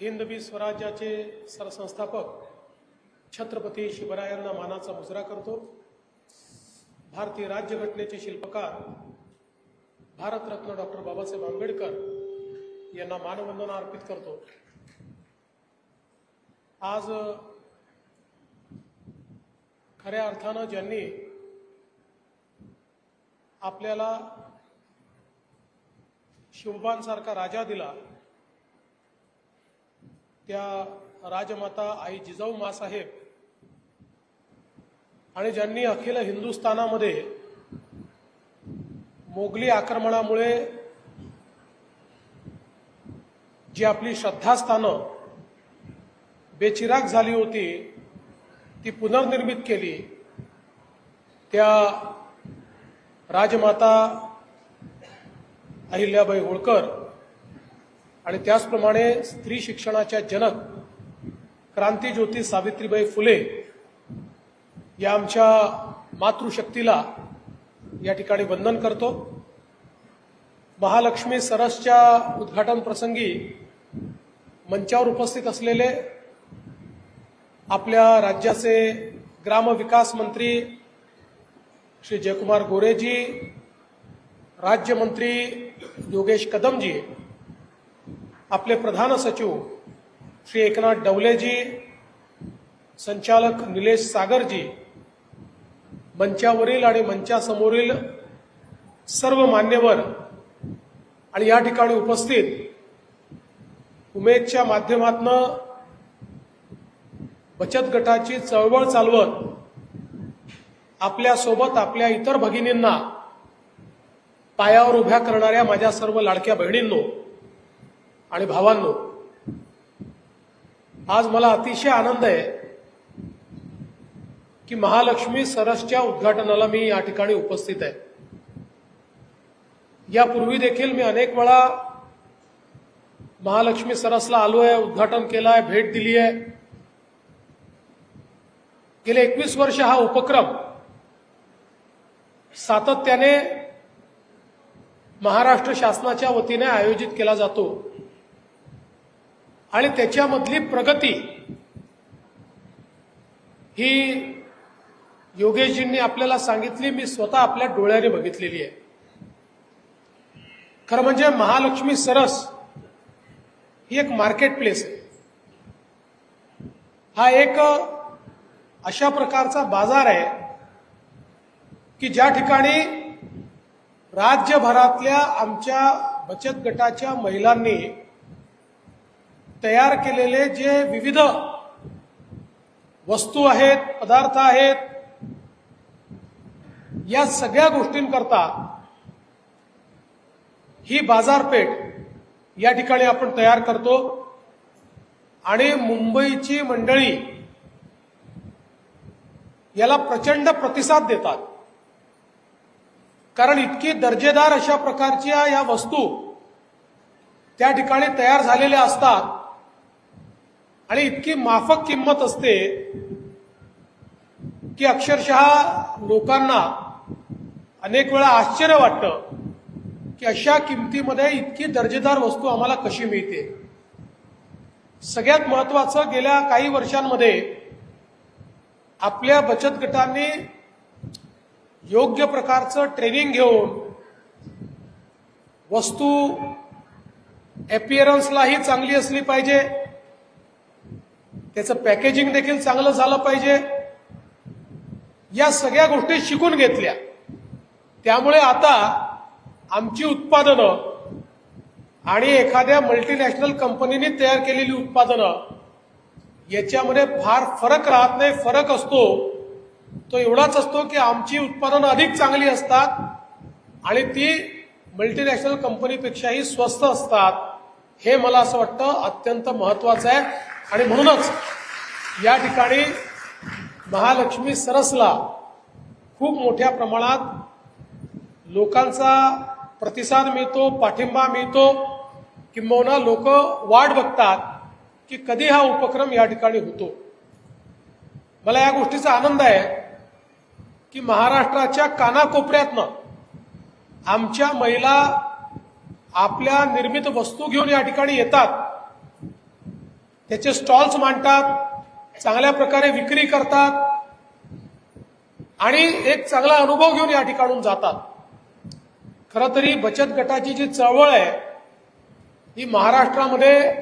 हिंदवी स्वराज्याचे सरसंस्थापक छत्रपती शिवरायांना मानाचा मुजरा करतो. भारतीय राज्यघटनेचे शिल्पकार भारतरत्न डॉक्टर बाबासाहेब आंबेडकर यांना मानवंदना अर्पित करतो. आज खऱ्या अर्थानं ज्यांनी आपल्याला शिवबांसारखा राजा दिला त्या राजमाता आई जिजाऊ मासाहेब आणि ज्यांनी अखिल हिंदुस्थानामध्ये मोगली आक्रमणामुळे जी आपली श्रद्धास्थानं बेचिराग झाली होती ती पुनर्निर्मित केली त्या राजमाता अहिल्याबाई होळकर आणि त्याचप्रमाणे स्त्री शिक्षणाच्या जनक क्रांतीज्योती सावित्रीबाई फुले या आमच्या मातृशक्तीला या ठिकाणी वंदन करतो. महालक्ष्मी सरसच्या उद्घाटन प्रसंगी मंचावर उपस्थित असलेले आपल्या राज्याचे ग्रामविकास मंत्री श्री जयकुमार गोरेजी राज्यमंत्री योगेश कदमजी आपले प्रधान सचिव श्री एकनाथ डवलेजी संचालक निलेश सागरजी मंचावरील आणि मंचासमोरील सर्व मान्यवर आणि या ठिकाणी उपस्थित उमेदच्या माध्यमातनं बचत गटाची चळवळ चालवत आपल्यासोबत आपल्या इतर भगिनींना पायावर उभ्या करणाऱ्या माझ्या सर्व लाडक्या बहिणींनो आणि भावांनो आज मला अतिशय आनंद आहे की महालक्ष्मी सरसच्या उद्घाटनाला मी या ठिकाणी उपस्थित आहे. यापूर्वी देखील मी अनेक वेळा महालक्ष्मी सरसला आलो आहे उद्घाटन केलं आहे भेट दिली आहे गेले एकवीस वर्ष हा उपक्रम सातत्याने महाराष्ट्र शासनाच्या वतीने आयोजित केला जातो. आणि त्याच्यामधली प्रगती ही योगेशजींनी आपल्याला सांगितली मी स्वतः आपल्या डोळ्याने बघितलेली आहे. खरं म्हणजे महालक्ष्मी सरस ही एक मार्केट प्लेस आहे. हा एक अशा प्रकारचा बाजार आहे की ज्या ठिकाणी राज्यभरातल्या आमच्या बचत गटाच्या महिलांनी तयार केलेले जे विविध वस्तू आहेत पदार्थ आहेत या सगळ्या गोष्टींकरता ही बाजारपेठ या ठिकाणी आपण तयार करतो. आणि मुंबईची मंडळी याला प्रचंड प्रतिसाद देतात. कारण इतकी दर्जेदार अशा प्रकारच्या या वस्तू त्या ठिकाणी तयार झालेल्या असतात आणि इतकी माफक किंमत असते की अक्षरशः लोकांना अनेक वेळा आश्चर्य वाटतं की अशा किमतीमध्ये इतकी दर्जेदार वस्तू आम्हाला कशी मिळते. सगळ्यात महत्वाचं गेल्या काही वर्षांमध्ये आपल्या बचत गटांनी योग्य प्रकारचं ट्रेनिंग घेऊन वस्तू अपिअरन्सलाही चांगली असली पाहिजे. त्याचं पॅकेजिंग देखील चांगलं झालं पाहिजे. या सगळ्या गोष्टी शिकून घेतल्या. त्यामुळे आता आमची उत्पादनं आणि एखाद्या मल्टीनॅशनल कंपनीने तयार केलेली उत्पादनं याच्यामध्ये फार फरक राहत नाही फरक असतो. तो एवढाच असतो की आमची उत्पादनं अधिक चांगली असतात आणि ती मल्टीनॅशनल कंपनीपेक्षाही स्वस्त असतात. हे मला असं वाटतं अत्यंत महत्वाचं आहे. आणि म्हणूनच या ठिकाणी महालक्ष्मी सरसला खूप मोठ्या प्रमाणात लोकांचा प्रतिसाद मिळतो पाठिंबा मिळतो किंबहुना लोक वाट बघतात की कधी हा उपक्रम या ठिकाणी होतो. मला या गोष्टीचा आनंद आहे की महाराष्ट्राच्या कानाकोपऱ्यातनं आमच्या महिला आपल्या निर्मित वस्तू घेऊन या ठिकाणी येतात. त्याचे स्टॉल्स मांडतात चांगल्या प्रकारे विक्री करतात आणि एक चांगला अनुभव घेऊन या ठिकाणून जातात. खरं तरी बचत गटाची जी चळवळ आहे ही महाराष्ट्रामध्ये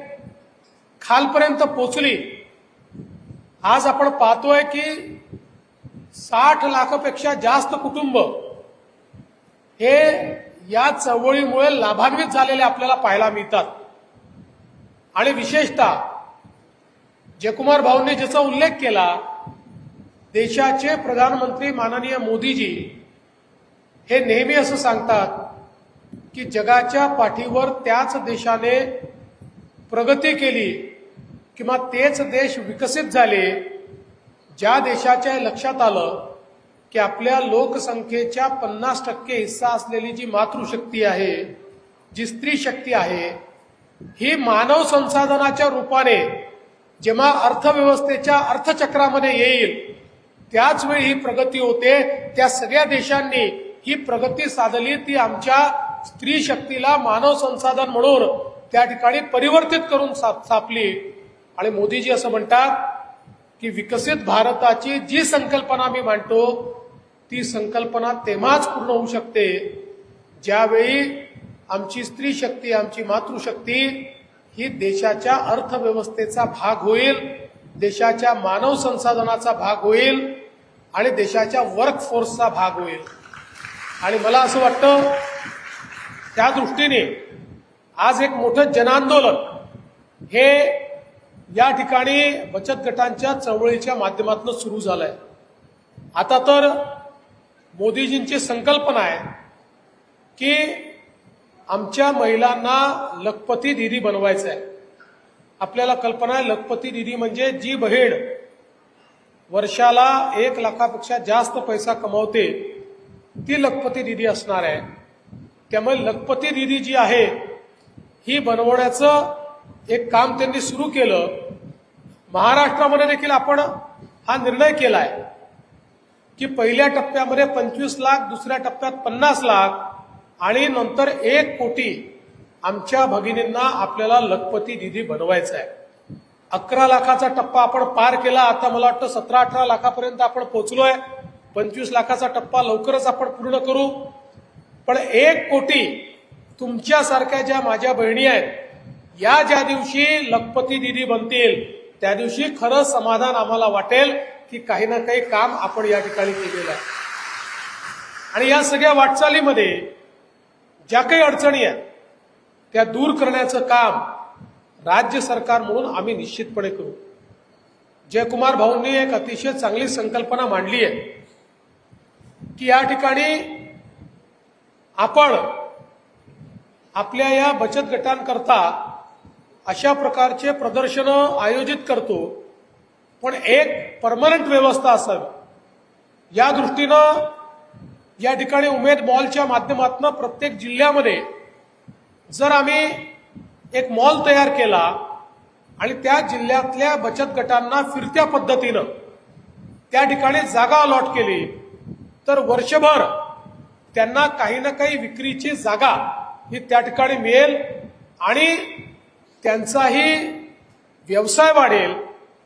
खालपर्यंत पोचली. आज आपण पाहतोय की साठ लाखापेक्षा जास्त कुटुंब हे या चळवळीमुळे लाभान्वित झालेले आपल्याला पाहायला मिळतात. आणि विशेषतः जयकुमार भाऊंनी ज्याचा उल्लेख केला देशाचे प्रधानमंत्री माननीय मोदीजी हे नेहमी असं सांगतात की जगाच्या पाठीवर त्याच देशाने प्रगती केली किंवा तेच देश विकसित झाले ज्या देशाच्या लक्षात आलं की आपल्या लोकसंख्येच्या पन्नास टक्के हिस्सा असलेली जी मातृशक्ती आहे जी स्त्री शक्ती आहे ही मानव संसाधनाच्या रूपाने जेव्हा अर्थव्यवस्थेच्या अर्थचक्रामध्ये येईल त्याचवेळी ही प्रगती होते. त्या सगळ्या देशांनी ही प्रगती साधली. ती आमच्या स्त्री शक्तीला मानव संसाधन म्हणून त्या ठिकाणी परिवर्तित करून सापली. आणि मोदीजी असं म्हणतात की विकसित भारताची जी संकल्पना मी मांडतो ती संकल्पना तेव्हाच पूर्ण होऊ शकते ज्यावेळी आमची स्त्री शक्ती आमची मातृशक्ती ही देशाच्या अर्थव्यवस्थेचा भाग होईल देशाच्या मानव संसाधनाचा भाग होईल आणि देशाच्या वर्क फोर्सचा भाग होईल. आणि मला असं वाटतं त्या दृष्टीने आज एक मोठं जनांदोलन हे या ठिकाणी बचत गटांच्या चळवळीच्या माध्यमातून सुरू झालंय. आता तर मोदीजींची संकल्पना आहे की आमच्या महिलांना लखपती दिदी बनवायचं आहे आपल्याला कल्पना आहे लखपती दिदी म्हणजे जी बहीण वर्षाला एक लाखापेक्षा जास्त पैसा कमवते ती लखपती दिदी असणार आहे. त्यामुळे लखपती दिदी जी आहे ही बनवण्याचं एक काम त्यांनी सुरू केलं. महाराष्ट्रामध्ये देखील आपण हा निर्णय केलाय की पहिल्या टप्प्यामध्ये पंचवीस लाख दुसऱ्या टप्प्यात पन्नास लाख आणि नंतर एक कोटी आमच्या भगिनींना आपल्याला लखपती दिदी बनवायचं आहे अकरा लाखाचा टप्पा आपण पार केला आता मला वाटतं सतरा अठरा लाखापर्यंत आपण पोहोचलोय पंचवीस लाखाचा टप्पा लवकरच आपण पूर्ण करू. पण एक कोटी तुमच्यासारख्या ज्या माझ्या बहिणी आहेत या ज्या दिवशी लखपती दिदी बनतील त्या दिवशी खरं समाधान आम्हाला वाटेल की काही ना काही काम आपण या ठिकाणी केलेलं आहे. आणि या सगळ्या वाटचालीमध्ये ज्या काही अडचणी आहेत त्या दूर करण्याचं काम राज्य सरकार म्हणून आम्ही निश्चितपणे करू. जयकुमार भाऊंनी एक अतिशय चांगली संकल्पना मांडली आहे की या ठिकाणी आपण आपल्या या बचत गटांकरता अशा प्रकारचे प्रदर्शनं आयोजित करतो पण एक परमनंट व्यवस्था असावी. या दृष्टीनं या ठिकाणी उमेद मॉलच्या माध्यमातून प्रत्येक जिल्ह्यामध्ये जर आम्ही एक मॉल तयार केला आणि त्या जिल्ह्यातल्या बचत गटांना फिरत्या पद्धतीनं त्या ठिकाणी जागा अलॉट केली तर वर्षभर त्यांना काही ना काही विक्रीची जागा ही त्या ठिकाणी मिळेल आणि त्यांचाही व्यवसाय वाढेल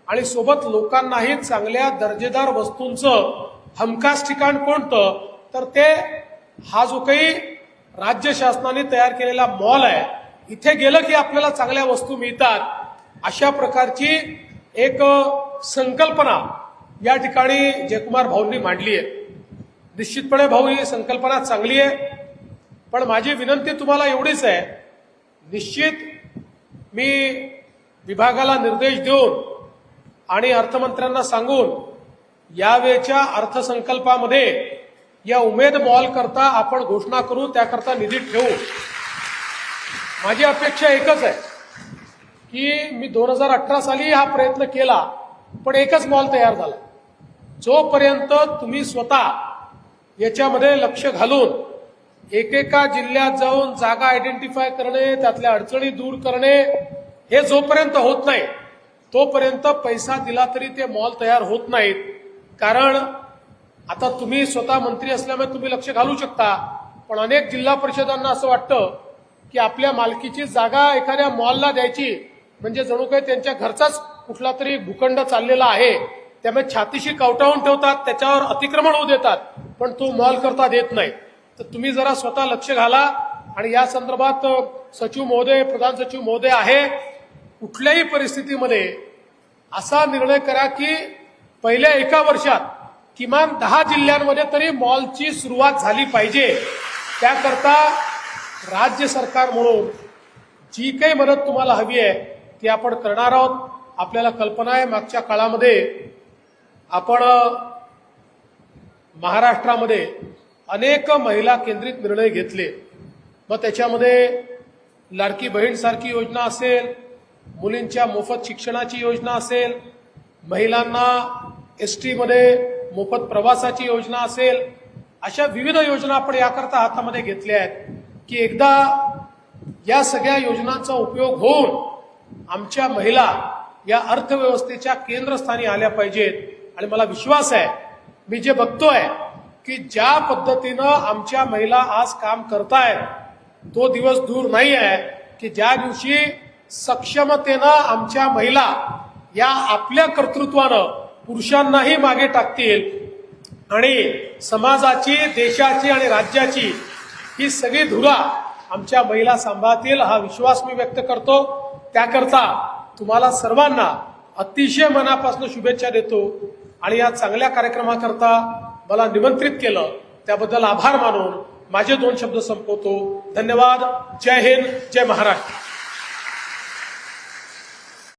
आणि सोबत लोकांनाही चांगल्या दर्जेदार वस्तूंचं हमखास ठिकाण कोणतं? तर ते हा जो काही राज्य शासनाने तयार केलेला मॉल आहे इथे गेलं की आपल्याला चांगल्या वस्तू मिळतात अशा प्रकारची एक संकल्पना या ठिकाणी जयकुमार भाऊंनी मांडली आहे. निश्चितपणे भाऊ ही संकल्पना चांगली आहे. पण माझी विनंती तुम्हाला एवढीच आहे निश्चित मी विभागाला निर्देश देऊन आणि अर्थमंत्र्यांना सांगून यावेळच्या अर्थसंकल्पामध्ये या उमेद मॉल करता आपण घोषणा करू त्याकरता निधी ठेवू. माझी अपेक्षा एकच आहे की मी दोन हजार अठरा साली हा प्रयत्न केला पण एकच मॉल तयार झाला. जोपर्यंत तुम्ही स्वतः याच्यामध्ये लक्ष घालून एकेका जिल्ह्यात जाऊन जागा आयडेंटिफाय करणे त्यातल्या अडचणी दूर करणे हे जोपर्यंत होत नाही तोपर्यंत पैसा दिला तरी ते मॉल तयार होत नाहीत. कारण आता तुम्ही स्वतः मंत्री असल्यामुळे तुम्ही लक्ष घालू शकता. पण अनेक जिल्हा परिषदांना असं वाटतं की आपल्या मालकीची जागा एखाद्या मॉलला द्यायची. म्हणजे जणू काही त्यांच्या घरचाच कुठला तरी भूखंड चाललेला आहे. त्यामुळे छातीशी कावटावून ठेवतात त्याच्यावर अतिक्रमण होऊ देतात. पण तो मॉल करता देत नाही. तर तुम्ही जरा स्वतः लक्ष घाला. आणि या संदर्भात सचिव महोदय प्रधान सचिव महोदय आहे. कुठल्याही परिस्थितीमध्ये असा निर्णय करा की पहिल्या एका वर्षात किमान दहा जिल्ह्यांमध्ये तरी मॉलची सुरुवात झाली पाहिजे. त्याकरता राज्य सरकार म्हणून जी काही मदत तुम्हाला हवी आहे ती आपण करणार आहोत. आपल्याला कल्पना आहे मागच्या काळामध्ये आपण महाराष्ट्रामध्ये अनेक महिला केंद्रित निर्णय घेतले. मग त्याच्यामध्ये लाडकी बहीणसारखी योजना असेल मुलींच्या मोफत शिक्षणाची योजना असेल महिलांना एस टीमध्ये मोफत प्रवासाची योजना असेल अशा विविध योजना आपण याकरता हातामध्ये घेतल्या आहेत की एकदा या सगळ्या योजनांचा उपयोग होऊन आमच्या महिला या अर्थव्यवस्थेच्या केंद्रस्थानी आल्या पाहिजेत. आणि मला विश्वास आहे मी जे बघतोय की ज्या पद्धतीनं आमच्या महिला आज काम करतायत तो दिवस दूर नाही आहे की ज्या दिवशी सक्षमतेनं आमच्या महिला या आपल्या कर्तृत्वानं पुरुषांनाही मागे टाकतील. आणि समाजाची देशाची आणि राज्याची ही सगळी धुरा आमच्या महिला सांभाळतील हा विश्वास मी व्यक्त करतो. त्याकरता तुम्हाला सर्वांना अतिशय मनापासून शुभेच्छा देतो. आणि या चांगल्या कार्यक्रमाकरता मला निमंत्रित केलं. त्याबद्दल आभार मानून माझे दोन शब्द संपवतो. धन्यवाद. जय हिंद. जय महाराष्ट्र.